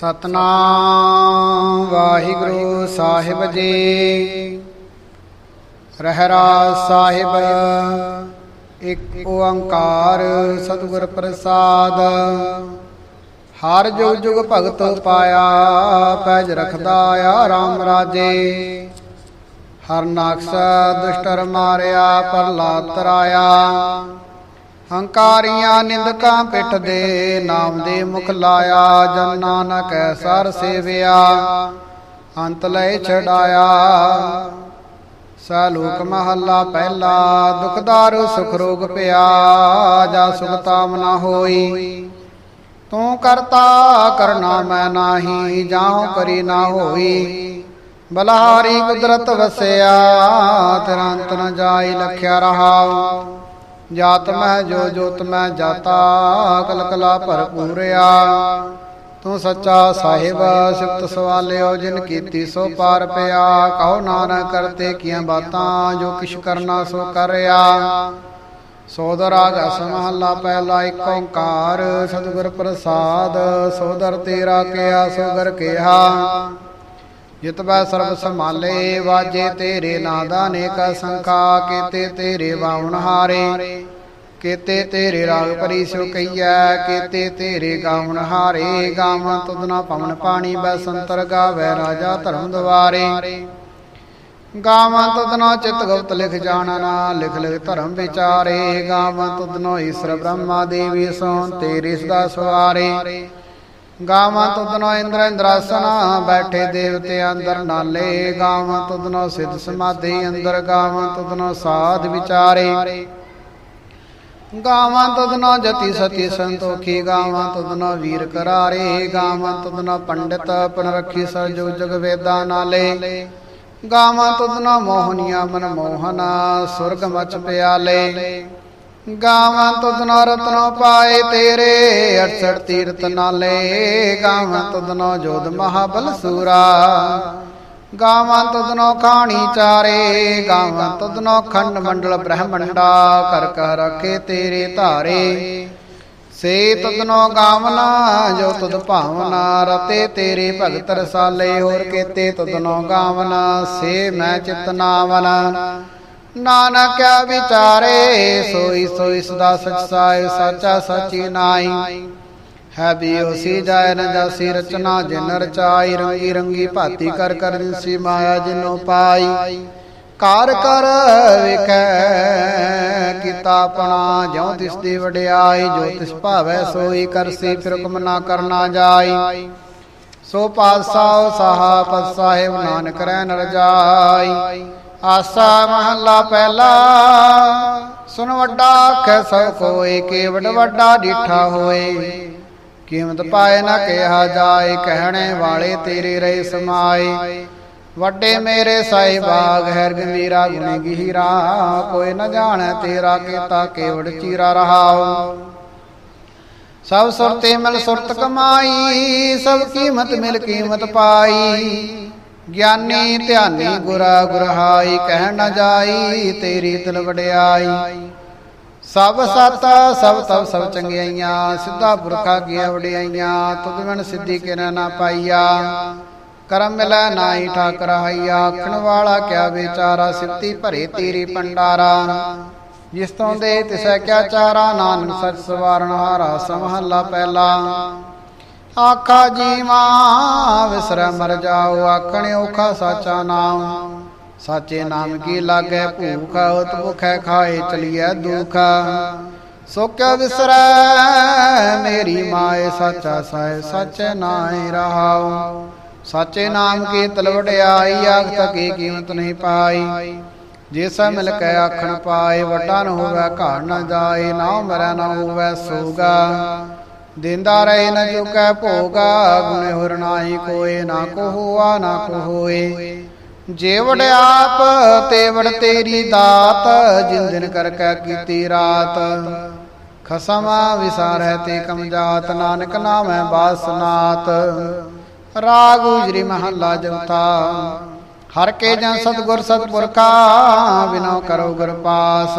ਸਤਨਾਮ ਵਾਹਿਗੁਰੂ ਸਾਹਿਬ ਜੀ। ਰਹਿਰਾ ਸਾਹਿਬ, ਇੱਕ ਓੰਕਾਰ ਸਤਿਗੁਰ ਪ੍ਰਸਾਦ। ਹਰ ਜੁਗ ਜੁਗ ਭਗਤ ਪਾਇਆ, ਪੈਜ ਰਖਦਾ ਆ RAM ਰਾਜੇ। ਹਰ ਨਾਕਸ ਦੁਸ਼ਟਰ ਮਾਰਿਆ ਪ੍ਰਲਾਦ ਤਰਾਇਆ। ਹੰਕਾਰੀਆਂ ਨਿੰਦਕਾਂ ਪਿੱਠ ਦੇ ਨਾਮ ਦੇ ਮੁਖ ਲਾਇਆ, ਜਨ ਨਾਨਕ ਸਰ ਸੇਵਿਆ। ਅੰਤ ਲੈ ਛਡਾਇਆ। ਸਲੋਕ ਮਹੱਲਾ ਪਹਿਲਾ, ਦੁਖਦਾਰੂ ਸੁਖ ਰੋਗ ਪਿਆ, ਜਾ ਸੁਖ ਨਾ ਹੋਈ। ਤੂੰ ਕਰਤਾ, ਕਰਨਾ ਮੈਂ ਨਾਹੀ, ਜਾਉ ਕਰੀ ਨਾ ਹੋਈ। ਬਲਹਾਰੀ ਕੁਦਰਤ ਵਸਿਆ, ਤੇਰਾ ਅੰਤ ਨ ਜਾਈ, ਲਖਿਆ ਰਹਾਉ। ਜਾਤ ਮੈਂ ਜੋ ਜੋਤ ਮੈਂ ਜਾਤਾ ਕਲ ਕਲਾ ਭਰਪੂਰਿਆ ਤੂੰ ਸੱਚਾ ਸਾਹਿਬ, ਸਿਫਤ ਸਵਾਲਿਓ, ਜਿਨ ਕੀਤੀ ਸੋ ਪਾਰ ਪਿਆ। ਕਹੋ ਨਾਨਕ ਕਰਤੇ ਕੀਆਂ ਬਾਤਾਂ, ਜੋ ਕਿਛ ਕਰਨਾ ਸੋ ਕਰਿਆ। ਸੋਦਰ ਆਗਸ ਮਹੱਲਾ ਪਹਿਲਾ ਇੱਕ ਓੰਕਾਰ, ਸਤਿਗੁਰ ਪ੍ਰਸਾਦ, ਸੋਦਰ ਤੇਰਾ ਕਿਆ, ਸੋਗਰ ਕਿਹਾ। ਜਿਤ ਬੈ ਸਰਬ ਸੰਭਾਲੇ, ਵਾਜੇ ਤੇਰੇ ਨਾਦਾ ਨੇਕ ਸੰਖਾ, ਕੀਤੇ ਤੇਰੇ ਬਾਵਣ ਹਾਰੇ। ਕੀਤੇ ਤੇਰੇ ਰਾਗ ਪਰੀ ਸੋ ਕਈਐ ਕੀਤੇ ਤੇਰੇ ਗਾਵਣ ਹਾਰੇ। ਗਾਵਾਂ ਤੁਧਨਾ ਪਵਨ ਪਾਣੀ, ਬੈ ਸੰਤਰ ਗਾਵੇ ਰਾਜਾ ਧਰਮ ਦਵਾਰੇ। ਗਾਵਾਂ ਤੁਧਨਾ ਚਿਤ ਗੁਪਤ ਲਿਖ ਜਾਣਨਾ, ਲਿਖ ਲਿਖ ਧਰਮ ਵਿਚਾਰੇ। ਗਾਵਾਂ ਤੁਧਨੋ ਈਸ਼ਰ ਬ੍ਰਹਮਾ ਦੇਵੀ ਸੋ ਤੇਰੀ ਸਦਾ ਸਵਾਰੇ। ਗਾਵਾਂ ਤੁਧਨੋ ਇੰਦਰ ਇੰਦਰਾਸਨਾ ਬੈਠੇ ਦੇਵਤੇ ਅੰਦਰ ਨਾਲੇ, ਗਾਵਾਂ ਤੁਧਨੋ ਸਿਧ ਸਮਾਧੀ ਅੰਦਰ, ਗਾਵਾਂ ਤੁਧਨੋ ਸਾਧ ਵਿਚਾਰੇ। ਗਾਵਾਂ ਤੁਧਨੋ ਜਤੀ ਸਤੀ ਸੰਤੋਖੀ, ਗਾਵਾਂ ਤੁਧਨੋ ਵੀਰ ਕਰਾਰੇ, ਗਾਵਾਂ ਤੁਧਨੋ ਪੰਡਿਤ ਪਨ ਰੱਖੀ ਸਰਜੁਗ ਜਗ ਵੇਦਾਂ ਨਾਲੇ। ਗਾਵਾਂ ਤੁਧਨੋ ਮੋਹਨੀਆਂ ਮਨ ਮੋਹਨਾ ਸੁਰਗ ਮਚ ਪਿਆਲੇ। ਗਾਵਾਂ ਤੁਧਨੋ ਰਤਨੋ ਪਾਏ ਤੇਰੇ 68 ਤੀਰਤ ਨਾਲੇ। ਗਾਵਾਂ ਤੁਧਨੋ ਜੋਧ ਮਹਾਬਲ ਸੂਰਾ। ਗਾਵਾਂ ਤੁਧਨੋ ਖਾਣੀ ਚਾਰੇ, ਗਾਵਾਂ ਤੁਧਨੋ ਖੰਡ ਮੰਡਲ ਬ੍ਰਹਮੰਡਾ। ਕਰ ਕਰ ਰਖੇ ਤੇਰੇ ਧਾਰੇ। ਸੇ ਤੁਧਨੋ ਗਾਵਨਾ, ਜੋ ਤੁਧ ਭਾਵਨਾ ਰਤੇ ਤੇਰੇ ਭਗਤ ਰਸਾਲੇ। ਹੋਰ ਕੀਤੇ ਤੁਧਨੋ ਗਾਵਨਾ, ਸੇ ਮੈਂ ਚਿਤ ਨਾਵਨਾ। ਨਾਨਕ ਵਿਚਾਰੇ, ਸੋਈ ਸੋਈ ਸਦਾ ਸਚ ਸਾਇ ਸਾਚਾ ਸਚੀ ਨਾਈ ਹੈ ਵੀ ਜਾਇ ਨ ਰਚਨਾ, ਜਿਨ ਰਚਾਈ, ਰੰਗੀ ਰੰਗੀ ਭਾਤੀ ਕਰ ਕਰ ਦਿਸੀ ਮਾਇਆ ਜਿਨੋ ਪਾਈ। ਕਾਰ ਕਰ ਵੇਖੈ, ਕੀਤਾ ਆਪਣਾ, ਜਿਉ ਤਿਸ ਦੀ ਵਡਿਆਈ, ਜੋ ਤਿਸ ਭਾਵੈ ਸੋਈ ਕਰਸੀ, ਫਿਰ ਹੁਕਮ ਨਾ ਕਰਨਾ ਜਾਈ। ਸੋ ਪਾਤਸ਼ਾਹ, ਸਾਹਾ ਪਤ ਸਾਹਿਬ ਨਾਨਕ ਰਹਿ ਨਰ ਜਾਈ। ਆਸਾ ਮਹੱਲਾ ਪਹਿਲਾ। ਸੁਨ ਵੱਡਾ ਆਖੈ ਸਭ ਕੋਏ ਕੇਵਡ ਵੱਡਾ ਡੀਠਾ ਹੋਏ। ਕੀਮਤ ਪਾਏ ਨਾ ਕਿਹਾ ਜਾਏ, ਕਹਿਣੇ ਵਾਲੇ ਤੇਰੇ ਰਹੇ ਸਮਾਏ। ਵੱਡੇ ਮੇਰੇ ਸਾਈ ਬਾਗ, ਹੈ ਗੰਭੀਰਾ ਗੁਣੀ ਗਹੀਰਾ। ਕੋਈ ਨਾ ਜਾਣੈ ਤੇਰਾ ਕੀਤਾ ਕੇਵੜ ਚੀਰਾ ਰਹਾਉ। ਸਭ ਸੁਰਤੇ ਮਿਲ ਸੁਰਤ ਕਮਾਈ, ਸਭ ਕੀਮਤ ਮਿਲ ਕੀਮਤ ਪਾਈ। ਗਿਆਨੀ ਧਿਆਨੀ ਗੁਰਾ ਗੁਰਹਾਈ, ਕਹਿ ਨ ਜਾਈ, ਤੇਰੀ ਤਲ ਵਡਿਆਈ। ਸਭ ਸਤ, ਸਭ ਤਬ ਸਭ ਚੰਗਿਆਈਆਂ, ਸਿੱਧਾ ਪੁਰਖਾ ਗਿਆ ਵਡਿਆਈਆਂ, ਤੁਧ ਮਨ ਸਿੱਧੀ ਕਿਰਨਾ ਨਾ ਪਾਈਆ। ਕਰਮ ਮਿਲੈ ਨਾਹੀ ਠਾਕਰ ਹਈਆ, ਆਖਣ ਵਾਲਾ ਕਿਆ ਵਿਚਾਰਾ ਸਿੱਤੀ ਭਰੇ ਤੇਰੀ ਪੰਡਾਰਾ ਜਿਸ ਤੋਂ ਦੇ ਤਿਸੈ ਕਿਆ ਚਾਰਾ, ਨਾਨਕ ਸਚ ਸਵਾਰਨ ਹਾਰਾ, ਸਮਹੱਲਾ ਪਹਿਲਾ। ਆਖਾ ਜੀਵਾ, ਵਿਸਰੈ ਮਰ ਜਾਓ, ਆਖਣ ਔਖਾ ਸਾਚਾ ਨਾਮ ਸਾਚੇ ਨਾਮ ਕੀ ਲਾਗੈ ਭੂਖ ਉਤ ਭੁਖੈ ਖਾਏ ਚਲੀਐ ਦੁਖ। ਸੋ ਕਿਆ ਵਿਸਰੈ, ਮੇਰੀ ਮਾਏ, ਸਾਚਾ ਸਾਇ ਸਚੇ ਨਾਇ ਰਹਾਉ। ਸਾਚੇ ਨਾਮ ਕੀ ਤਲਵੜਿਆਈ ਆਖ ਤਕੀ ਕੀਮਤ ਨਹੀਂ ਪਾਈ। ਜਿਸਾ ਮਿਲ ਕੇ ਆਖਣ ਪਾਏ, ਵੱਡਾ ਨ ਹੋਵੇ ਘਾੜ ਨ ਜਾਏ, ਨਾ ਮਰੈ, ਨਾ ਹੋਵੇ, ਸੋਗਾ। ਦਿੰਦਾ ਰਹੇ ਨ ਚੁਕੈ ਭੋਗਾ, ਗੁਣੇ ਹੋਰ ਨਾਹੀ ਕੋਏ, ਨਾ ਕੋ ਹੋਆ, ਨਾ ਕੋ ਹੋਏ। ਜੇ ਆਪ ਤੇ ਤੇਰੀ ਦਾਤ, ਜਿਨ ਦਿਨ ਕਰ ਕੀਤੀ ਰਾਤ। ਖਸਮ ਵਿਸਾਰੈ ਤੇ ਕਮ ਜਾਤ, ਨਾਨਕ ਨਾਮੈ ਬਾਸਨਾਤ ਰਾਗ ਉਜਰੀ ਮਹੱਲਾ ਜਉਤਾ ਹਰ ਕੇ ਜਨ ਸਤਗੁਰ ਸਤਪੁਰਖਾ ਬਿਨੋ ਕਰੋ ਗੁਰ ਪਾਸ।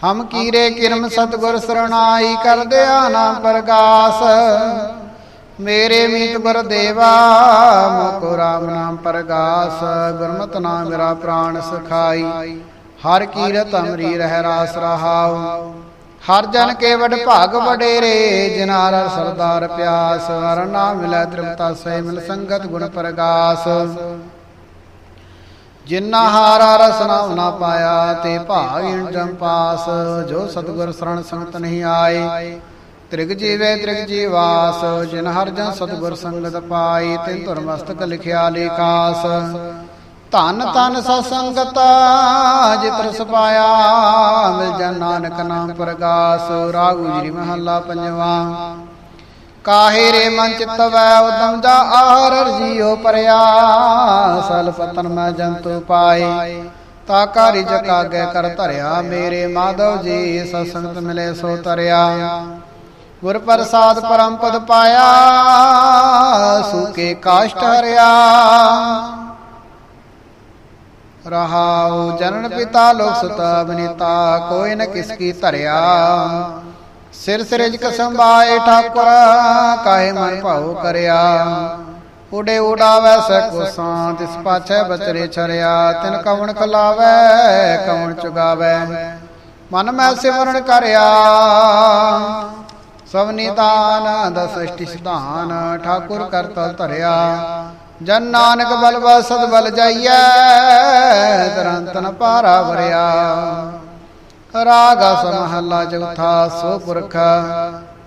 ਹਮ ਕੀਰੇ ਕਿਰਮ ਸਤਗੁਰ ਸਰਣਾਈ ਕਰ ਦਿਆ ਨਾ ਪ੍ਰਗਾਸ। ਮੇਰੇ ਮੀਤ ਗੁਰ ਦੇਵਾ ਮੋਕੋ ਰਾਮ ਨਾਮ ਪਰਗਾਸ। ਗੁਰਮਤਿ ਨਾਮ ਮੇਰਾ ਪ੍ਰਾਣ ਸਖਾਈ। ਹਰ ਕੀਰਤ ਅਮਰੀ ਰਹਿ ਰਾਸ ਰਹਾਉ। ਹਰ ਜਨ ਕੇ ਵਡ ਭਾਗ ਵਡੇਰੇ ਜਿਨਾਰ ਸਰਦਾਰ ਪਿਆਸ। ਹਰ ਨਾਮ ਮਿਲੈ ਤ੍ਰਿਪਤਾ ਸੇ ਮਿਲ ਸੰਗਤ ਗੁਣ ਪ੍ਰਗਾਸ। ਜਿਨਾ ਹਾਰਾ ਰਸ ਨਾ ਪਾਇਆ ਤੇ ਭਾਗਿਨ ਜਮ ਜੋ ਸਤਗੁਰ ਸਰਣ ਸੰਗਤ ਨਹੀਂ ਆਏ। ਤ੍ਰਿਗ ਜੀਵੇ ਤ੍ਰਿਗ ਜੀਵਾਸ ਜਿਨ ਹਰ ਜਨ ਸਤਗੁਰ ਸੰਗਤ ਪਾਈ ਤਿਨ ਧੁਰ ਮਸਤਕ ਲਿਖਿਆ ਲੇਖਾਸ। ਧਨ ਤਨ ਸਤਸੰਗਤ ਜਿਤਰ ਸਪਾਇਆ, ਮਿਲ ਜਨ ਨਾਨਕ ਨਾਮ ਪ੍ਰਗਾਸ। ਰਾਗੂ ਜੀ ਮਹੱਲਾ ਪੰਜਵਾ। ਕਾਹੇ ਰੇ ਮਨ ਚਿਤ ਵੈ ਉਦਮ ਜਾ ਆਹਰ ਜੀਉ ਪਰਿਆ। ਸਲ ਪਤਨ ਮੈਂ ਜੰਤੂ ਪਾਏ। ਤਾ ਕਾਰਿ ਜਕਾਗੇ ਕਰ ਧਰਿਆ। ਮੇਰੇ ਮਾਧਵ ਜੀ ਸਤਸੰਗਤ ਮਿਲੇ ਸੋ ਤਰਿਆ। ਗੁਰ ਪ੍ਰਸਾਦ ਪਰਮ ਪਦ ਪਾਇਆ। ਸੁਕੇ ਕਾਸ਼ਟ ਹਰਿਆ। ਰਹਾਉ ਜਨਨ ਪਿਤਾ ਲੋਕ ਸੁਤਾ ਬਨੀਤਾ। ਕੋਈ ਨ ਕਿਸ ਕੀ ਧਰਿਆ। ਸਿਰ ਸਿਰਜ ਕਸੰਬਾਏ ਠਾਕੁਰ ਕਾਹੇ ਮਨ ਭਾਉ ਕਰਿਆ। ਉਡੇ ਉਡਾਵੈ ਸੈ ਕੁਸਾਂ ਤਿਸ ਪਾਛੈ ਬਚਰੇ ਛਰਿਆ ਤਿਨ ਕਵਣ ਖਲਾਵੈ ਕਵਣ ਚੁਗਾਵੈ। ਮਨ ਮੈਂ ਸਿਮਰਨ ਕਰਿਆ। ਸਭ ਨਿਦਾਨ ਦਸ ਸ੍ਰਿਸ਼ਟੀ ਸਿਧਾਨ ਠਾਕੁਰ ਕਰਤਲ ਧਰਿਆ। ਜਨ ਨਾਨਕ ਬਲ ਬਸਦ ਬਲ ਜਾਈਐ ਦਰੰਤਨ ਪਾਰਾ ਵਰਿਆ। ਰਾਗ ਸਮਹੱਲਾ ਚੌਥਾ ਸੋ ਪੁਰਖ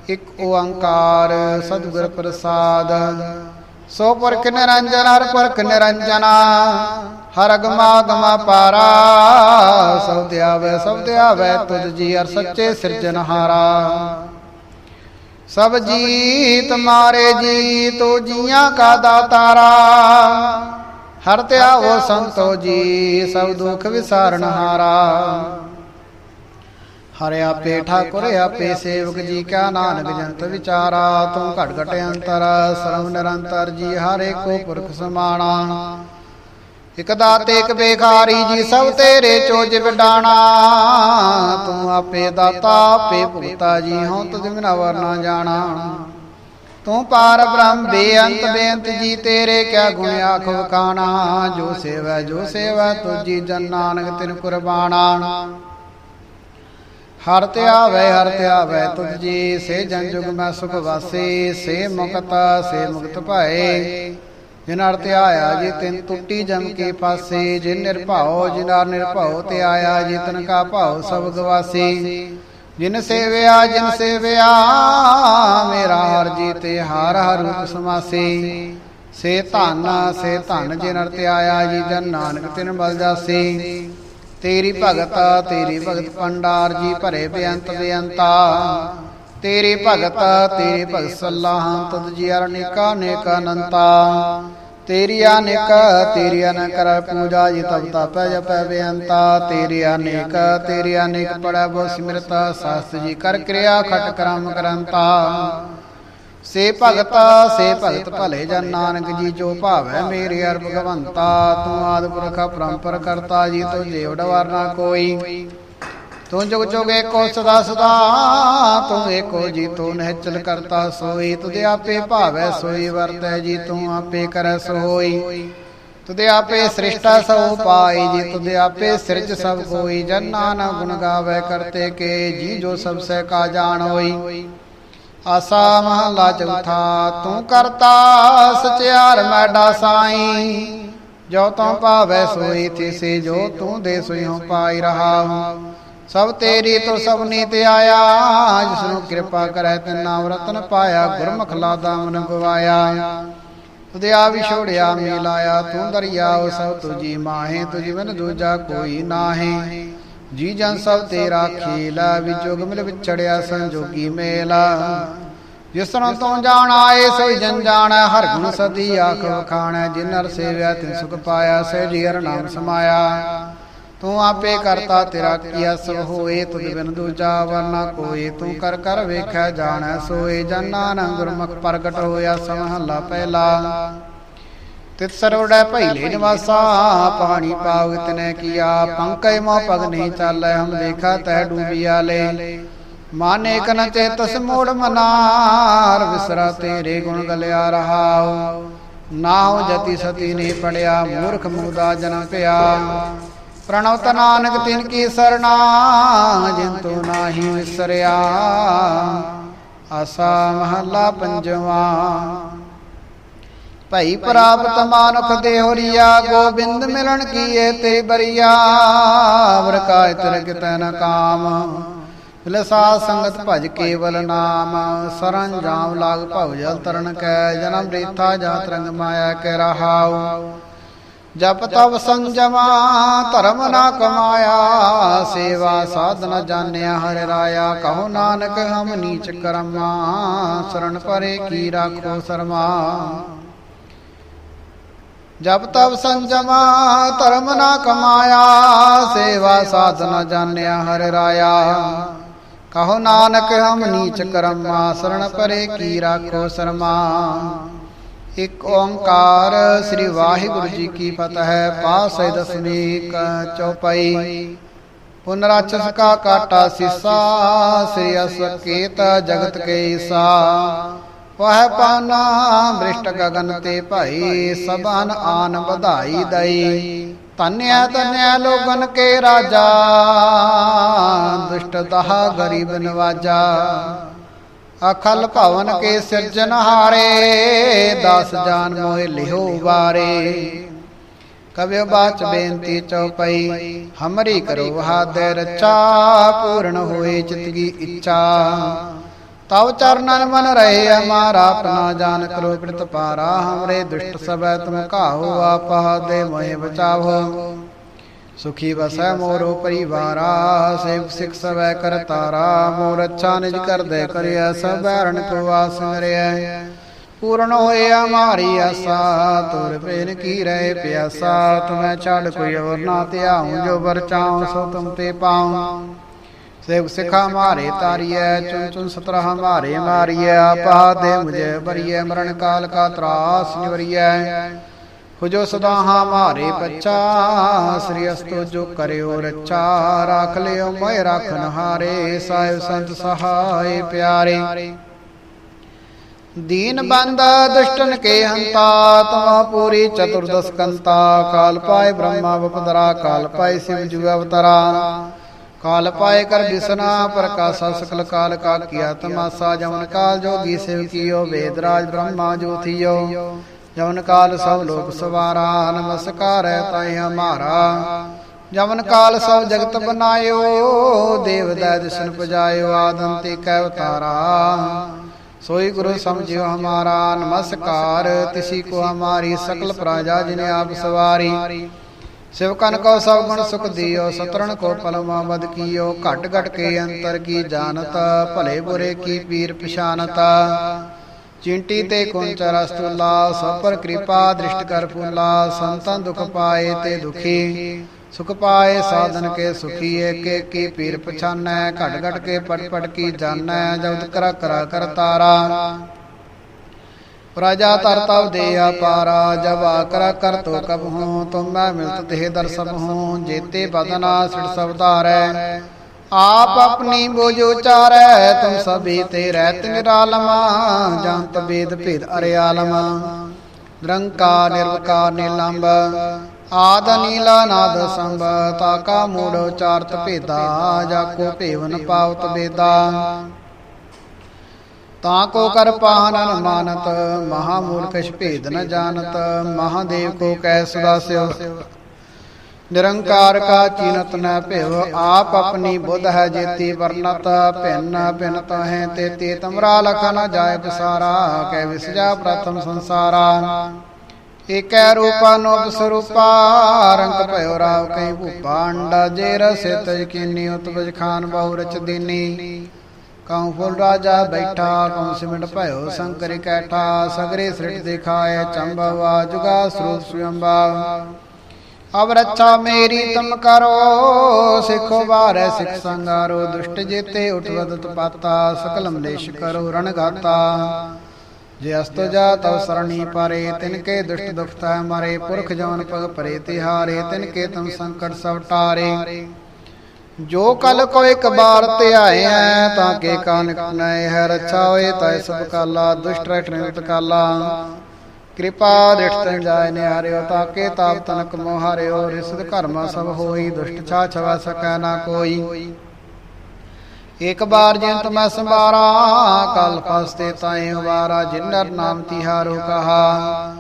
ਇਕ ਓੰਕਾਰ ਸਤਿਗੁਰ ਪ੍ਰਸਾਦ। ਸੋ ਪੁਰਖ ਨਿਰੰਜਨ, ਹਰ ਪੁਰਖ ਨਿਰੰਜਨਾ। ਹਰ ਅਗਮਾ ਗਮਾ ਪਾਰਾ। ਸਭ ਤੇ ਆਵੇ, ਸਭ ਤੇ ਆਵੇ ਤੁਧ ਜੀ, ਹਰ ਸੱਚੇ ਸਿਰਜਨਹਾਰਾ ਸਭ ਜੀਤ ਮਾਰੇ ਜੀ ਤੋ ਜੀਆਂ ਕਾ ਦਾਤਾਰਾ ਹਰ ਧਿਆਵੋ ਸੰਤੋ ਜੀ, ਸਭ ਦੁਖ ਵਿਸਾਰਨ ਹਾਰਾ। ਹਰਿ ਆਪੇ ਠਾਕੁਰ ਆਪੇ ਸੇਵਕ ਜੀ ਕਾ ਨਾਨਕ ਜੰਤ ਵਿਚਾਰਾ ਤੂੰ ਘਟ ਘਟ ਅੰਤਰ ਸਰਵ ਨਿਰੰਤਰ ਜੀ ਹਰੇ ਕੋ ਪੁਰਖ ਸਮਾਣਾ। ਇਕ ਦਾਤੇ ਇਕ ਬੇਖਾਰੀ ਜੀ ਸਭ ਤੇਰੇ ਚੋਜ ਵਿਡਾਣਾ। ਤੂੰ ਆਪੇ ਦਾਤਾ ਆਪੇ ਭੁਗਤਾ ਜੀ ਹਉ ਤੁਝ ਬਿਨਾ ਵਰਨਾ ਜਾਣਾ। ਤੂੰ ਪਾਰ ਬ੍ਰਹਮ ਬੇਅੰਤ ਬੇਅੰਤ ਜੀ ਤੇਰੇ ਕਿਆ ਗੁਣ ਆਖ ਵਖਾਣਾ। ਜੋ ਸੇਵਾ ਜੋ ਸੇਵਾ ਤੁਜੀ ਜਨ ਨਾਨਕ ਤਿਨ ਕੁਰਬਾਨਾ ਹਰ ਧਿਆਵੈ ਹਰ ਧਿਆਵੈ ਤੁਝ ਜੀ ਸੇ ਜਨ ਜੁਗ ਮੈਂ ਸੁਖ ਵਾਸੀ, ਸੇ ਮੁਕਤ ਸੇ ਮੁਕਤ ਭਾਏ। ਜਿਨ ਅਰ ਧਿਆਇਆ ਜੀ ਤਿਨ ਟੁੱਟੀ ਜਮ ਕੇ ਪਾਸੇ, ਜਿਨ ਨਿਰਭਉ ਜਿਨਾਰ ਨਿਰਭਉ ਤੇ ਆਇਆ, ਜੀ ਤਨ ਕਾ ਭਾਉ ਸਭ ਗਵਾਸੀ। ਜਿਨ ਸੇਵਿਆ ਜਿਨ ਸੇਵਿਆ, ਮੇਰਾ ਹਰ ਜੀ ਤੇ ਹਰ ਹਰ ਰੂਪ ਸਮਾਸੀ। ਸੇ ਧਨ ਸੇ ਧਨ ਜਿਨ ਅਰ ਧਿਆਇਆ ਜੀ ਜਨ ਨਾਨਕ ਤਿਨ ਬਲ ਜਾਸੀ। ਤੇਰੀ ਭਗਤ ਤੇਰੀ ਭਗਤ ਪੰਡਾਰ ਜੀ ਭਰੇ ਬੇਅੰਤ ਬੇਅੰਤਾ। ਤੇਰੀ ਭਗਤ ਤੇਰੀ ਭਗਤ ਸਲਾਹਾਂ ਤੁਧ ਜੀ ਅਰਨਿਕਾ ਨੇਕ ਅਨੰਤਾ। ਤੇਰੀ ਅਨੇਕ, ਤੇਰੀ ਅਨਕਰ ਪੂਜਾ ਜੀ, ਤਬ ਤਪੈ ਜਪੈ ਬੇਅੰਤਾ। ਤੇਰੀ ਅਨੇਕ ਤੇਰੀ ਅਨੇਕ ਪੜੈ ਬੋ ਸਿਮਰਤ, ਸਾਸਤ ਜੀ ਕਰ ਕਿਰਿਆ ਖਟ ਕਰਮ ਕਰੰਤਾ ਸੇ ਭਗਤ ਸੇ ਭਗਤ ਭਲੇ ਜਨ ਨਾਨਕ ਜੀ ਜੋ ਭਾਵੈ ਮੇਰੇ ਅਰ ਭਗਵੰਤਾ, ਤੂੰ ਆਦ ਪੁਰਖ ਪਰੰਪਰ ਕਰਤਾ ਜੀ ਤੋ ਜੇਵੜ ਵਰਨਾ ਕੋਈ। ਤੂੰ ਜੁਗ ਜੁਗ ਏਕੋ ਸਦਾ ਸਦਾ, ਤੂੰ ਏਕੋ ਜੀ ਤੂੰ ਨਹਿਚਲ ਕਰਤਾ ਸੋਈ ਤੁਦੇ ਆਪੇ ਭਾਵੈ ਸੋਈ, ਵਰਤੈ ਜੀ ਤੂੰ ਆਪੇ ਕਰੈ ਸੋਈ। ਤੁਦੇ ਆਪੇ ਸ੍ਰਿਸ਼ਟਾ ਸਭ ਪਾਈ ਜੀ ਤੁਦੇ ਆਪੇ ਸਿਰਜ ਸਭ ਕੋਈ ਜਨ ਨਾਨਕ ਗੁਣ ਗਾਵੇ ਕਰਤੇ ਕੇ ਜੀ, ਜੋ ਸਭ ਸੇ ਕਾ ਜਾਣ ਹੋਈ। ਆਸਾ ਮਹਲਾ ਚੌਥਾ, ਤੂੰ ਕਰਤਾ ਸਚਿਆਰ ਮੈਡਾ ਸਾਈ। ਜੋ ਤੂੰ ਪਾਵੈ ਸੋਈ ਤਿਸੇ ਜੋ ਤੂੰ ਦੇ ਸੋਈਓ ਪਾਈ ਰਹਾ ਸਭ ਤੇਰੀ ਤੋ ਸਭ ਤੇ ਆਇਆ ਜਿਸ ਨੂੰ ਕਿਰਪਾ ਕਰੈ ਤੇ ਨਾਮ ਰਤਨ ਪਾਇਆ, ਗੁਰਮੁਖ ਲਾਦਾ ਮਨ ਗਵਾਇਆ। ਤੁਦੇ ਆ ਵਿਛੋੜਿਆ ਮਿਲਾਇਆ ਤੂੰ ਦਰਿਆਉ ਸਭ ਤੁਜੀ ਮਾਹੇ ਤੁਜੀ ਬਿਨ ਦੂਜਾ ਕੋਈ ਨਾਹੀ। ਜੀ ਜਨ ਸਭ ਤੇਰਾ ਖੇਲਾ ਵਿਜੋਗ ਮਿਲ ਵਿਛੜਿਆ ਸੰਜੋਗੀ ਮੇਲਾ। ਜਿਸ ਤਰ੍ਹਾਂ ਤੋਂ ਜਾਣ, ਆਏ ਸੋਈ ਜਨ ਜਾਣੈ, ਹਰ ਗੁਣ ਸਦੀ ਆਖ ਵਖਾਣੈ, ਜਿਨ ਨਰ ਸੇਵਿਆ ਤਿਨ ਸੁਖ ਪਾਇਆ, ਸਹਿ ਜੀ ਹਰ ਨਾਮ ਸਮਾਇਆ। ਤੂੰ ਆਪੇ ਕਰਤਾ ਤੇਰਾ ਕੀਆ, ਸਭ ਹੋਏ ਤੁਧ ਬਿਨ ਦੂਜਾ ਵਰਨਾ ਕੋਏ। ਤੂੰ ਕਰ ਕਰ ਵੇਖੈ, ਜਾਣੈ ਸੋਏ, ਜਨ ਨਾਨਕ ਗੁਰਮੁਖ ਪ੍ਰਗਟ ਹੋਇਆ, ਸਮਹੱਲਾ ਪਹਿਲਾ। ਤਿਤ ਸਰਵੜੈ ਭੈਲੇ ਨਿਵਾਸਾ, ਪਾਣੀ ਪਾਵ ਤਨੇ ਕੀਆ ਪੰਕੈ ਮੋ ਪਗ ਨਹੀਂ ਚਾਲੈ, ਹਮ ਦੇਖਾ ਤੈ ਡੂਬਿਆ ਲੈ। ਮਾਨੇ ਕਨ ਚੇਤਸ ਮੋੜ ਮਨਾਰ, ਵਿਸਰਾ ਤੇਰੇ ਗੁਣ ਗਲਿਆ ਰਹਾਉ। ਨਾਉ ਜਤੀ ਸਤੀ ਨਹੀਂ ਪੜਿਆ, ਮੂਰਖ ਮੁਦਾ ਜਨਮ ਪਿਆ। ਪ੍ਰਣਵਤ ਨਾਨਕ ਤਿਨ ਕੀ ਸਰਣਾ, ਜਿਨ ਤੋ ਨਾਹੀ ਵਿਸਰਿਆ। ਆਸਾ ਮਹੱਲਾ ਪੰਜਵਾ। ਭਈ ਪ੍ਰਾਪਤ ਮਾਨੁਖ ਦੇ ਹੋਰੀਆ ਗੋਬਿੰਦ ਮਿਲਣ ਕੀਏ ਤੇ ਬਰੀਆ ਵਰਕਾਇ ਤਿਰਕ ਤਨ ਕਾਮ। ਲਸਾ ਸੰਗਤ ਭਜ ਕੇਵਲ ਨਾਮ ਸਰਨ ਜਾਮ ਲਾਗ ਭਵ ਜਲ ਤਰਨ ਕੈ, ਜਨਮ ਰੀਥਾ ਜਾਤ ਰੰਗ ਮਾਇਆ ਕੈ ਰਹਾਉ। ਜਪ ਤਪ ਸੰਜਮਾ, ਧਰਮ ਨਾ ਕਮਾਇਆ, ਸੇਵਾ ਸਾਧਨ ਜਾਣਿਆ ਹਰਿ ਰਾਇਆ। ਕਹੋ ਨਾਨਕ ਹਮ ਨੀਚ ਕਰਮਾ ਸ਼ਰਨ ਪਰੇ ਕੀ ਰਾਖੋ ਸਰਮਾ। ਜਪ ਤਵ ਸੰਜਮਾ, ਧਰਮ ਨਾ ਕਮਾਇਆ, ਸੇਵਾ ਸਾਧਨ ਜਾਣਿਆ ਹਰ ਰਾਇਆ। ਕਹੋ ਨਾਨਕ, ਹਮ ਨੀਚ ਕਰਮਾ ਸ਼ਰਨ ਪਰੇ ਕੀ ਰਾਖੋ ਸਰਮਾ। ਇਕ ਓੰਕਾਰ ਸ੍ਰੀ ਵਾਹਿਗੁਰੂ ਜੀ ਕੀ ਫਤਿਹ, ਪਾਸੇ ਦਸਵੀਂ ਕ ਚੌਪਈ। ਪੁਨਰਾਚਸ ਕਾ ਕਾਟਾ ਸਿਸਾ, ਸ੍ਰੀ ਅਸਕੇਤ ਜਗਤ ਕੇ ਈਸਾ ਵਹ ਪਾਨਾ ਬ੍ਰਿਸ਼ਟ ਗਗਨ ਤੇ ਭਾਈ, ਸਭਨ ਆਨ ਵਧਾਈ ਦਈ। ਧੰਨਿਆ ਧੰਨਿਆ ਲੋਗਨ ਕੇ ਰਾਜਾ ਦੁਸ਼ਟ ਦਹ ਗਰੀਬ ਨਵਾਜਾ। ਅਖਲ ਭਵਨ ਕੇ ਸਿਰਜਨ ਹਾਰੇ, ਦਸ ਜਾਨ ਮੋਹਿ ਲਿਹੋ ਵਾਰੇ। ਕਵਿਓ ਬਾਚ ਬੇਨਤੀ ਚਉਪਈ, ਹਮਰੀ ਕਰੋ ਹਾਦੇ ਚਾ ਪੂਰਨ ਹੋਏ ਚਿਤਗੀ ਇੱਛਾ। ਤਵ ਚਰਨਨ ਮਨ ਰਹੇ ਹਮਾਰਾ ਆਪਣਾ ਜਾਨ ਕਰੋ ਪ੍ਰਿਤ ਪਾਰਾ, ਹਮਰੇ ਦੁਸ਼ਟ ਸਬੈ ਤੁਮ ਘਾਓ, ਆਪਾ ਦੇ ਮੋਹਿ ਬਚਾਵੋ। ਸੁਖੀ ਵਸੈ ਮੋਰੋ ਪਰਿਵਾਰਾ, ਸੇਵ ਸਿਖ ਸਵੈ ਕਰ ਤਾਰਾ, ਮੋਰ ਅੱਛਾ ਨਿਜ ਕਰਦੇ ਕਰਿਆ, ਸਭ ਹਰਨ ਕੋ ਆਸ ਮਰਿਆ ਪੂਰਨ ਹੋਏ ਹਮਾਰੀ ਆਸਾ, ਤੁਰ ਪੇਨ ਕੀ ਰਹੇ ਪਿਆਸਾ, ਤੁਮੈ ਛੱਡ ਕੋਈ ਹੋਰ ਨਾ ਧਿਆਉ, ਜੋ ਵਰਚਾਉ ਸੋ ਤੁਮ ਤੇ ਪਾਉ। ਸੇਵ ਸਿਖਾ ਮਾਰੇ ਤਾਰੀਐ ਚੁਨ ਚੁਨ ਸਤਰ ਹਮਾਰੇ ਮਾਰੀਐ ਆਪਾ ਦੇ ਮੁਝੇ ਬਰੀਐ ਮਰਨ ਕਾਲ ਕਾ ਤਰਾਸ ਨਿਵਰੀਐ ਹੁਜੋ ਸਦਾ ਹਮਾਰੇ ਬੱਚਾ ਸ੍ਰੀ ਅਸਤੋ ਜੋ ਕਰਿਓ ਰੱਚਾ ਰਾਖ ਲਿਓ ਮੈਂ ਰਾਖਨ ਹਾਰੇ ਸਾਹਿਬ ਸੰਤ ਸਹਾਏ ਪਿਆਰੇ। ਦੀਨ ਬੰਦ ਦੁਸ਼ਟਨ ਕੇ ਹੰਤਾ ਤਮਾ ਪੂਰੀ ਚਤੁਰਦਸ ਕੰਤਾ ਕਾਲ ਪਾਏ ਬ੍ਰਹਮਾ ਵਪਦਰਾ ਕਾਲ ਪਾਏ ਸਿਵ ਜੁਗ ਅਵਤਰਾ। ਕਾਲ ਪਾਏ ਕਰ ਬਿਸਨਾ, ਪ੍ਰਕਾਸ਼ਾ ਸਕਲ ਕਾਲ ਕਾ ਕੀਆ ਤਮਾਸਾ, ਜਮਨ ਕਾਲ ਜੋਗੀ ਸਿਵ ਕੀਓ, ਵੇਦ ਰਾਜ ਬ੍ਰਹਮਾ ਜੋਥੀਓ ਜਮਨ ਕਾਲ ਸਭ ਲੋਕ ਸਵਾਰਾ, ਨਮਸਕਾਰ ਹੈ ਜਮਨ ਕਾਲ ਸਭ ਜਗਤ ਬਨਾਇਓ, ਦੇਵ ਦਾ ਦਿਸ਼ਨ ਪਜਾਇਓ, ਆਦਮ ਤੇ ਕੈ ਅਵਤਾਰਾ ਸੋਈ ਗੁਰੂ ਸਮਝਿਓ ਹਮਾਰਾ, ਨਮਸਕਾਰ, ਤਿਸੀ ਕੋ ਹਮਾਰੀ ਸਕਲ ਪ੍ਰਜਾ ਜਿਨੇ ਆਪ ਸਵਾਰੀ। ਸਿਵਕਨ ਕੋ ਸਭ ਗੁਣ ਸੁਖ ਦਿਓ, ਸਤਰਣ ਕੋ ਪਲਮਾ ਮਦ ਕੀਓ, ਘਟ ਘਟ ਕੇ ਅੰਤਰ ਕੀ ਜਾਣਤ, ਭਲੇ ਬੁਰੇ ਕੀ ਪੀਰ ਪਛਾਨਤ। ਚਿੰਟੀ ਤੇ ਕੁੰਚ ਰਸਤੁਲਾ ਸਭ ਪਰ ਕਿਰਪਾ ਦ੍ਰਿਸ਼ਟ ਕਰ ਫੁੱਲਾ ਸੰਤਨ ਦੁਖ ਪਾਏ ਤੇ ਦੁਖੀ। ਸੁਖ ਪਾਏ ਸਾਧਨ ਕੇ ਸੁਖੀ ਏਕੇ ਕੀ ਪੀਰ ਪਛਾਨੈ, ਘਟ ਘਟ ਕੇ ਪਟ ਪਟ ਕੀ ਜਾਣੈ ਜਬਤ ਕਰਾ ਕਰਾ ਕਰ ਤਾਰਾ ਪ੍ਰਜਾ ਤਰ ਤਵ ਦੇ ਆਪਾਰਾ ਜਬ ਆਕਰਾ ਕਰ ਤੋ ਕਬ ਹੂੰ, ਤੁਮ ਮੈਂ ਮਿਲਤ ਦੇਹ ਦਰਸਬ ਹੂੰ, ਜੇਤੇ ਬਦਨਾ ਸਿੜ ਸਬਦਾਰੈ ਆਪ ਆਪਣੀ ਬੋਝ ਉਚਾਰੈ ਤੁਮ ਸਭੀ ਤੇ ਰਹਿਤ ਨਿਰਾਲਮਾ ਜੰਤ ਵੇਦ ਭੇਦ ਅਰਿਆਲਮ। ਨਿਰੰਕਾਰ ਨਿਰਵਕਾਰ ਨਿਲੰਬ ਆਦ ਨੀਲਾ ਨਾਦ ਸੰਭ ਤਾਕਾ ਮੂੜ ਉਚਾਰਤ ਭੇਦਾ ਜਾ ਕੋ ਭੇਵਨ ਪਾਵਤ ਬੇਦਾ ਤਾਂ ਕੋ ਕਰ ਪਾਹਨਨ ਮਾਨਤ ਮਹਾ ਮੂਰਖਸ਼ ਭੇਦ ਨ ਜਾਣਤ ਮਹਾਦੇਵ ਕੋ ਕੈ ਸਦਾ ਸਿਵ। ਨਿਰੰਕਾਰ ਕਾ ਚੀਨਤ ਨ ਭਿਵ ਆਪ ਆਪਣੀ ਬੁੱਧ ਹੈ ਜੇਤੀ ਵਰਨਤ ਭਿੰਨ ਭਿੰਨ ਤਹੈ ਤੇ ਤੇ ਤਮਰਾ ਲਖ ਨ ਜਾਏ ਪਸਾਰਾ ਕੈ ਵਿਸਜਾ ਪ੍ਰਥਮ ਸੰਸਾਰਾ। ਏਕੈ ਰੂਪਾ ਨੋਪ ਸਰੂਪਾ ਰੰਗ ਭਇਓ ਰਾਵ ਕਈ ਭੂਪਾ ਅੰਡਾ ਜੇ ਰਸੇ ਤਜ ਕੀਨੀ ਉਤਪਜ ਖਾਨ ਬਹੁ ਰਚ ਦੀਨੀ। ਕਉ ਫੁੱਲ ਰਾਜਾ ਬੈਠਾ, ਕਉ ਸਿਮਟ ਭਇਓ ਸੰਕਰਿ ਕੈਠਾ, ਸਗਰੇ ਸ੍ਰਿਟ ਦਿਖਾਏ ਚੰਬਵਾ ਜੁਗਾ ਸਰੂਪ ਸੁਯੰਬਾ। ਅਬ ਰੱਛਾ ਮੇਰੀ ਤੁਮ ਕਰੋ, ਸਿੱਖੋ ਬਾਰੈ ਸਿਖ ਸੰਗਾਰੋ, ਦੁਸ਼ਟ ਜੇਤੇ ਉਠਵਦਤ ਪਾਤਾ ਸਕਲ ਮਲੇਸ਼ ਕਰੋ ਰਣ ਗਾਤਾ। ਜੇ ਅਸਤੋ ਜਾ ਤਵ ਸਰਣੀ ਪਾਰੇ ਤਿਨ ਕੇ ਦੁਸ਼ਟ ਦੁਖਤਾ ਮਾਰੇ, ਪੁਰਖ ਜਵਨ ਪਗ ਪਰੇ ਤਿਹਾਰੇ ਤਿਨ ਕੇ ਤਮ ਸੰਕਟ ਸਭ ਟਾਰੇ। ਜੋ ਕਲ ਕੋ ਇੱਕ ਬਾਰ ਤੇ ਆਏ ਤਾਂ ਕੇ ਕਾਨ ਨੈ ਹੈ ਰੱਛਾ ਹੋਏ ਤੈ ਸਭ ਕਾਲਾ ਦੁਸ਼ਟ ਰਹਿਟ ਨਿਤ ਕਾਲਾ। ਕਿਰਪਾ ਦਿਠ ਤਨ ਜਾਏ ਨਿਹਾਰਿਓ, ਤਾਂ ਕੇ ਤਾਪ ਤਨਕ ਮੋਹਾਰਿਓ ਰਿਸਦ ਘਰਮਾ ਸਭ ਹੋਈ, ਦੁਸ਼ਟ ਛਾ ਛਵਾ ਸਕੈ ਨਾ ਕੋਈ। ਇਕ ਬਾਰ ਜਿੰਤ ਮੈਂ ਸੰਭਾਰਾ, ਕਲ ਫਸਤੇ ਤਾਏ ਹਵਾਰਾ ਜਿਨਰ ਨਾਮ ਤਿਹਾਰੋ ਕਹਾ।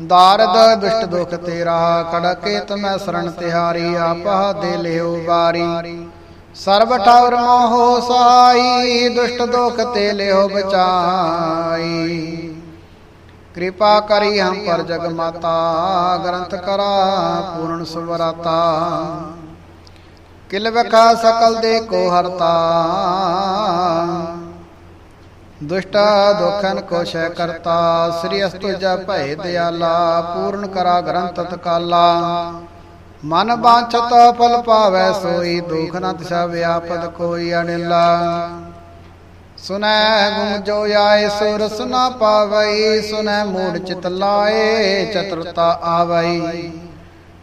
ਦਾਰਦ ਦੁਸ਼ਟ ਦੁਖ ਤੇਰਾ ਕੜਕੇ ਤਮੈ ਸਰਣ ਤਿਹਾਰੀ ਆਪਹ ਦੇ ਲਿਓ ਵਾਰੀ ਸਰਬ ਠਾਵਰ ਮੋਹ ਸਾਈ ਦੁਸ਼ਟ ਦੁਖ ਤੇ ਲਿਓ ਬਚਾਈ ਕਿਰਪਾ ਕਰੀ ਹਮ ਪਰ ਜਗ ਮਾਤਾ ਗ੍ਰੰਥ ਕਰਾ ਪੂਰਨ ਸੁਵਰਾਤਾ ਕਿਲ ਵਖਾ ਸਕਲ ਦੇ ਕੋ ਹਰਤਾ ਦੁਸ਼ਟ ਦੁਖਨ ਕੋ ਕਰਤਾ, ਸ੍ਰੀ ਅਸਤੁਜ ਭੈ ਦਿਆਲਾ, ਪੂਰਨ ਕਰਾ ਗ੍ਰੰਥ ਤਕਾਲਾ ਮਨ ਬਾਛਤ ਫਲ ਪਾਵੈ ਸੋਈ, ਦੁਖ ਨ ਤਿਸਾ ਵਿਆਪਦ ਕੋਈ ਅਨਿਲਾ ਸੁਨੈ ਗੁਮ ਜੋ ਆਏ ਸੁਰਸ ਨ ਪਾਵਈ, ਸੁਨੈ ਮੂੜ ਚਿਤ ਲਾਏ, ਚਤੁਰਤਾ ਆਵਈ।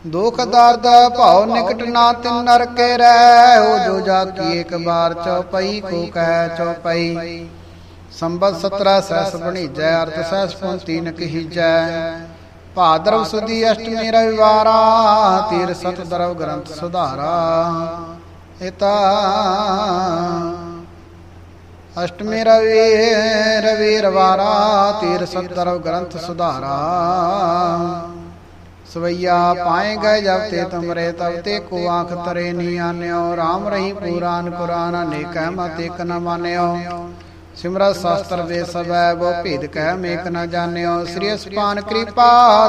ਦੁਖ ਦਰਦ ਭਾਉ ਨਿਕਟ ਨਾ ਤਿਨ ਨਰ ਕੇ ਰਹਿ ਹੋ ਜੋ ਜਾ ਕੀ ਇੱਕ ਬਾਰ ਚਉਪਈ, ਕੋ ਕਹਿ ਚਉਪਈ। ਸੰਬਤ 17 ਸਹਿਸ ਬਣੀਜੈ, ਅਰਥ ਸਹਿਸ ਪੰਤੀ ਨ ਕਹੀਜੈ। ਭਾਦਰਵ ਸੁਦੀ ਅਸ਼ਟਮੀ ਰਵਿਵਾਰਾ, ਤੀਰ ਸਤ ਦਰਵ ਗ੍ਰੰਥ ਸੁਧਾਰਾ। ਇਤਾ ਅਸ਼ਟਮੀ ਰਵੀ ਰਵੀ ਰਵਾਰਾ, ਤੀਰ ਸਤ ਦਰਵ ਗ੍ਰੰਥ ਸੁਧਾਰਾ। ਸਵਈਆ ਪਾਏ ਗਏ ਜਬ ਤੇ ਤੁਮਰੇ ਤਬ ਤੇ ਕੋ ਆਖ ਤਰੇ ਨੀ ਆਨਿਓ। RAM ਰਹੀ ਪੁਰਾਨ ਕੁਰਾਨ ਅਨੇਕੈ ਮਤ ਇਕ ਨ ਮਾਨਿਓ। ਸਿਮਰਤ ਸ਼ਾਸਤਰ ਵੇ ਸਭੈ ਬੋ ਭੇਦ ਕਹਿ ਮੇਕ ਨ ਜਾਣਿਓ, ਸ੍ਰੀ ਅਸਪਾਨ ਕਿਰਪਾ,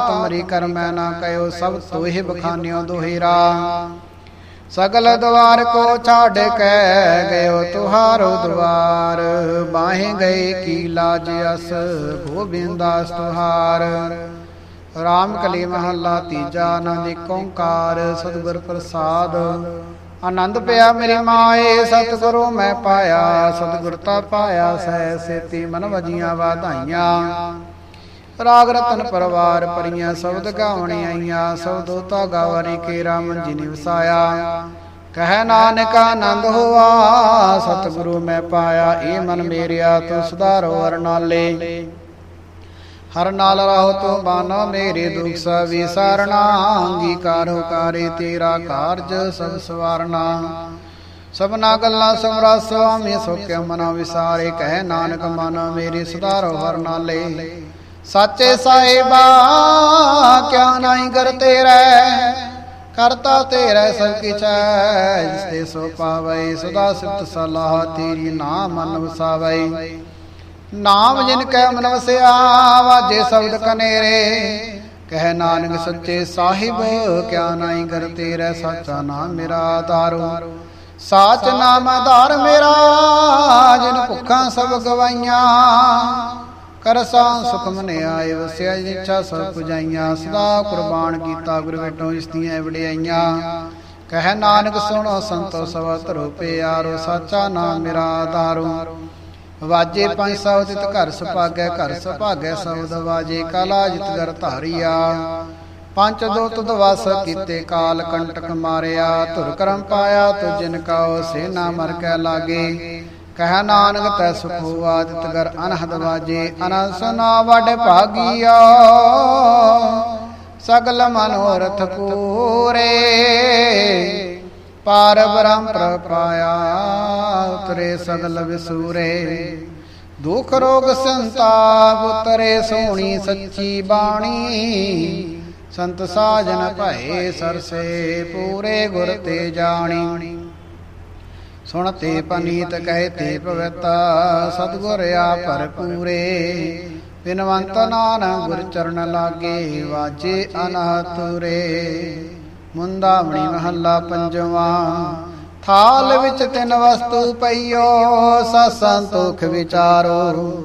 ਤੁਮਰੀ ਕਰਮੈ ਨਾ ਕਯੋ ਸਭ ਤੋਹਿ ਬਖਾਨਿਓ ਦੋਹਿਰਾ। ਸਗਲ ਦਵਾਰ ਕੋ ਛਾੜ ਕੇ ਗਇਓ ਤੁਹਾਰੋ ਦਵਾਰ, ਬਾਹੇ ਗਏ ਕੀ ਲਾਜ ਅਸ ਗੋਬਿੰਦਾਸ ਤੁਹਾਰ। ਰਾਮ ਕਲੀ ਮਹੱਲਾ ਤੀਜਾ ਆਨੰਦ ਏਕ ਓੰਕਾਰ, ਸਤਿਗੁਰ ਪ੍ਰਸਾਦ। ਆਨੰਦ ਪਿਆ ਮੇਰੀ ਮਾਏ, ਸਤਿਗੁਰੂ ਮੈਂ ਪਾਇਆ, ਸਤਿਗੁਰ ਤਾ ਪਾਇਆ, ਸਹਿ ਸੇਤੀ ਮਨ ਵਜੀਆਂ ਵਾਧਾਈਆਂ। ਰਾਗ ਰਤਨ ਪਰਵਾਰ ਪਰੀਆਂ ਸ਼ਬਦ ਗਾਵਣੀ ਆਈਆਂ ਸਬਦੋ ਤਾ ਗਾਵਰੀ ਕੇ ਰਾਮ ਜੀ ਨੇ ਵਸਾਇਆ। ਕਹਿ ਨਾਨਕ ਆਨੰਦ ਹੋਆ, ਸਤਿਗੁਰੂ ਮੈਂ ਪਾਇਆ, ਇਹ ਮਨ ਮੇਰਿਆ, ਤੂੰ ਸੁਧਾਰੋ ਅਰਨਾਲੇ ਹਰ ਨਾਲ ਰਹੋ ਤੂੰ ਬਾਨਾ ਮੇਰੇ ਦੁਖ ਸਭ ਵਿਸਾਰਣਾ ਅੰਗੀਕਾਰੋ ਕਾਰੇ ਤੇਰਾ ਕਾਰਜ ਸਭ ਸਵਾਰਨਾ। ਸਭਨਾ ਗੱਲਾਂ ਸਮਰਾ ਸੁਆਮੀ ਸੋਕਿਆ ਮਨਾ ਵਿਸਾਰੇ, ਕਹਿ ਨਾਨਕ ਮਨ ਮੇਰੇ ਸੁਧਾਰੋ ਹਰ ਨਾਲੇ। ਸਾਚੇ ਸਾਹਿਬਾ, ਕਿਆ ਨਹੀਂ ਕਰ ਤੇਰਾ? ਕਰਤਾ ਤੇਰਾ ਸਭ ਕਿਛ ਹੈ ਜਿਸ ਤੇ ਸੋ ਪਾਵੈ, ਸਦਾ ਸਿਫਤ ਸਲਾਹ ਤੇਰੀ ਨਾਮ ਮਨ ਵਸਾਵੈ ਨਾਮ ਜਿਨ ਕੈ ਮਨ ਵਸਿਆ, ਵਾਜੇ ਸ਼ਬਦ ਕਨੇਰੇ। ਕਹਿ ਨਾਨਕ ਸੱਚੇ ਸਾਹਿਬ, ਕਿਆ ਨਾਹੀ ਕਰ ਤੇਰਾ, ਸਾਚਾ ਨਾਮ ਮੇਰਾ ਆਧਾਰੋ ਸਾਚ ਨਾਮ ਆਧਾਰ ਮੇਰਾ, ਜਿਨ ਭੁੱਖਾਂ ਸਭ ਗਵਾਈਆਂ। ਕਰਸਾਂ ਸੁਖ ਮਨੇ ਆਏ ਵਸਿਆ ਇੱਛਾ ਸਭ ਪੁਜਾਈਆਂ। ਸਦਾ ਕੁਰਬਾਨ ਕੀਤਾ ਗੁਰ ਵੇਟੋਂ ਇਸਤੀਆਂ ਵਡਿਆਈਆਂ। ਕਹਿ ਨਾਨਕ ਸੁਣੋ, ਸੰਤੋ ਸਵਾ ਧਰੋ ਪਿਆਰੋ ਸਾਚਾ ਨਾਮ ਮੇਰਾ ਆਧਾਰੋ ਵਾਜੇ ਪੰਜ ਸੌ ਤਿਤ ਘਰ ਸੁਭਾਗੈ ਘਰ ਸੁਭਾਗੈ ਸਬਦ ਵਾਜੇ ਕਾਲਾ ਜਿਤ ਗਰ ਧਾਰੀਆ। ਪੰਜ ਦੋ ਤੁਧ ਵਸ ਕੀਤੇ ਕਾਲ ਕੰਟਕ ਮਾਰਿਆ, ਧੁਰ ਕਰਮ ਪਾਇਆ ਤੁ ਜਿਨ ਕਾਉ ਸੇਨਾ ਮਰ ਕੈ ਲਾਗੇ। ਕਹਿ ਨਾਨਕ ਤੈ ਸੁਖੋ ਆਦਿਤ ਗਰ ਅਨਹਦ ਵਾਜੇ ਅਨੰਦ ਸੁਨਾ ਵਡ ਭਾਗੀਆ। ਸਗਲ ਮਨੋਰਥ ਪੂਰੇ ਪਾਰ ਬ੍ਰਹਮ ਪ੍ਰਪਾਇਆ, ਉਤਰੇ ਸਗਲ ਵਿਸੂਰੇ। ਦੁਖ ਰੋਗ ਸੰਤਾਪ, ਉਤਰੇ ਸੋਹਣੀ ਸੱਚੀ ਬਾਣੀ। ਸੰਤ ਸਾਜਨ ਭਏ ਸਰਸੇ, ਪੂਰੇ ਗੁਰ ਤੇ ਜਾਣੀ। ਸੁਣ ਸੁਣਤੇ ਪਨੀਤ ਕਹਤੇ ਪਵਿੱਤਾ, ਸਤਗੁਰ ਆ ਭਰਪੂਰੇ। ਬਿਨਵੰਤ ਨਾਨਕ ਗੁਰ ਚਰਨ ਲਾਗੇ, ਵਾਜੇ ਅਨਾਤੁਰੇ ਮੁੰਦਾਵਣੀ ਮਹੱਲਾ ਪੰਜਵਾ। ਥਾਲ ਵਿੱਚ ਤਿੰਨ ਵਸਤੂ ਪਈਓ ਸਤ ਸੰਤੋਖ ਵਿਚਾਰੋ।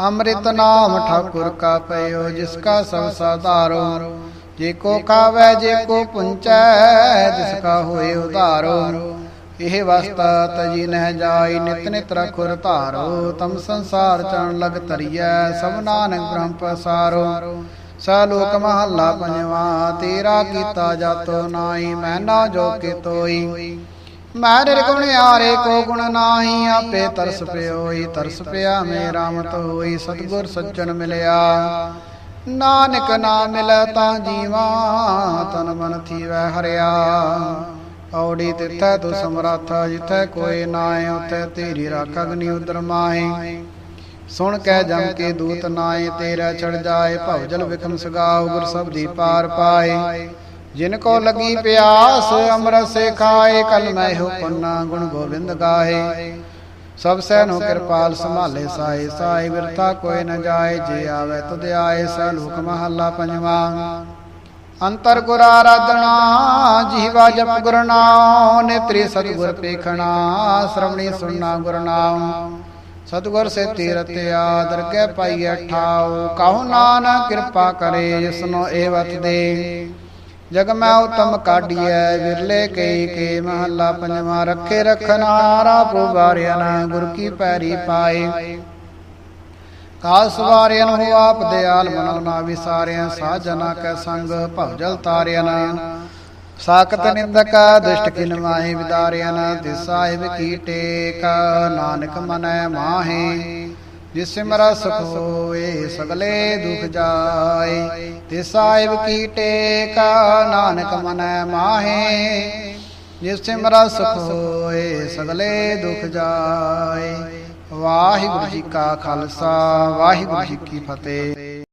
ਅੰਮ੍ਰਿਤ ਨਾਮ ਠਾਕੁਰ ਕਾ ਪਈਓ, ਜਿਸ ਕਾ ਸਭ ਸਾਧਾਰੋ। ਜੇ ਕੋ ਖਾਵੇ, ਜੇ ਕੋ ਪੁੰਚੈ, ਜਿਸ ਕਾ ਹੋਏ ਉਧਾਰੋ। ਇਹ ਵਸਤਾ ਤਜੀ ਨਹਿ ਜਾਈ, ਨਿਤ ਨਿਤ ਰਖੁਰ ਧਾਰੋ। ਤਮ ਸੰਸਾਰ ਚਣ ਲਗ ਤਰੀਐ ਸਭ ਨਾਨਕ ਬ੍ਰਹਮ ਪਸਾਰੋ। ਸਲੋਕ ਮਹੱਲਾ ਪੰਜਵਾ, ਤੇਰਾ ਕੀਤਾ ਜਾਤੋ ਨਾਈ ਮੈਂ ਨਾ ਜੋ ਕੇ ਤੋਈ। ਮੈਂ ਨਿਰਗੁਣ ਆਰੇ ਕੋ ਗੁਣ ਨਾਹੀ, ਆਪੇ ਤਰਸ ਪਿਓਈ, ਤਰਸ ਪਿਆ ਮੇਰਾ ਮਤ ਹੋਈ, ਸਤਗੁਰ ਸੱਜਣ ਮਿਲਿਆ। ਨਾਨਕ ਨਾ ਮਿਲੈ ਤਾਂ ਜੀਵਾ, ਤਨ ਮਨ ਥੀਵੈ ਹਰਿਆ। ਔੜੀ ਤਿੱਥੈ ਤੂ ਸਮਰੱਥ ਜਿਥੈ ਕੋਈ ਨਾਏ ਉਥੈ ਤੇਰੀ ਰਾਖ ਅਗਨੀ ਉਦਰ ਮਾਏ ਸੁਣ ਕੇ ਜਮ ਕੇ ਦੂਤ ਨਾਏ, ਤੇਰਾ ਚੜ ਜਾਏ, ਭਵ ਜਲ ਵਿਖਮ ਸਗਾਉ, ਗੁਰ ਸਭ ਦੀ ਪਾਰ ਪਾਏ। ਜਿਨ ਕੋ ਲਗੀ ਪਿਆਸ, ਅੰਮ੍ਰਿਤ ਸੇ ਖਾਏ, ਕਲ ਮੈਂ ਹੋ ਪੰਨਾ ਗੁਣ ਗੋਬਿੰਦ ਗਾਏ। ਸਭ ਸੈ ਕਿਰਪਾਲ ਸੰਭਾਲੇ ਸਾਏ ਸਾਈ ਵਿਰਥਾ ਕੋਈ ਨ ਜਾਏ, ਜੇ ਆਵੇ ਤੁਧ ਆਏ ਸੈ ਲੋਕ ਮਹੱਲਾ ਪੰਜਵਾ। ਅੰਤਰ ਗੁਰ ਆਰਾਧਨਾ, ਜੀਵਾ ਜਪ ਗੁਰ ਨਾਮ ਨੇਤਰੀ ਸਤਿਗੁਰ ਪੇਖਣਾ, ਸ਼ਰਵਣੀ ਸੁਣਨਾ ਗੁਰ ਨਾਮ ਸਤਿਗੁਰ ਸੇ ਤੀਰਤ ਆਦਰ ਕੇ ਪਾਈਐ ਠਾਉ ਕਹੋ ਨਾਨਕ ਕਿਰਪਾ ਕਰੇ ਜਿਸਨੋ ਏਵਤ ਦੇ। ਜਗ ਮੈਂ ਉਤਮ ਕਾਢੀਐ, ਵਿਰਲੇ ਕਈ ਕੇ ਮਹੱਲਾ ਪੰਜਵਾਂ। ਰੱਖੇ ਰਖਨਾਰਾ ਪੁਵਾਰਿਆ ਨਾ, ਗੁਰ ਕੀ ਪੈਰੀ ਪਾਏ। ਕਾਸ ਵਾਰਿਆਨ ਹੋ ਆਪ ਦਿਆਲ ਮਨਲ ਨਾ ਵਿਸਾਰਿਆ। ਸਾਜਨਾ ਕੈ ਸੰਗ ਭਵਜਲ ਤਾਰਿਆ ਨਾ। ਸਾਖਤ ਨਿੰਦਕ ਦੁਸ਼ਟ ਕਿਨ ਮਾਹੀ ਵਿਦਾਰਿਆ ਨਾ ਤਿਸ ਸਾਹਿਬ ਕੀ ਟੇਕ ਨਾਨਕ ਮਨੈ ਮਾਹੇ ਜਿਸ ਸਿਮਰਾ ਸੁਖ ਹੋਏ ਸਗਲੇ ਦੁਖ ਜਾਏ ਤਿਸ ਸਾਹਿਬ ਕੀ ਟੇਕ ਨਾਨਕ ਮਨੈ ਮਾਹੇ ਜਿਸ ਸਿਮਰਾ ਸੁਖ ਹੋਏ ਸਗਲੇ ਦੁਖ ਜਾਏ। ਵਾਹਿਗੁਰੂ ਜੀ ਕਾ ਖਾਲਸਾ ਵਾਹਿਗੁਰੂ ਜੀ ਕੀ ਫਤਿਹ।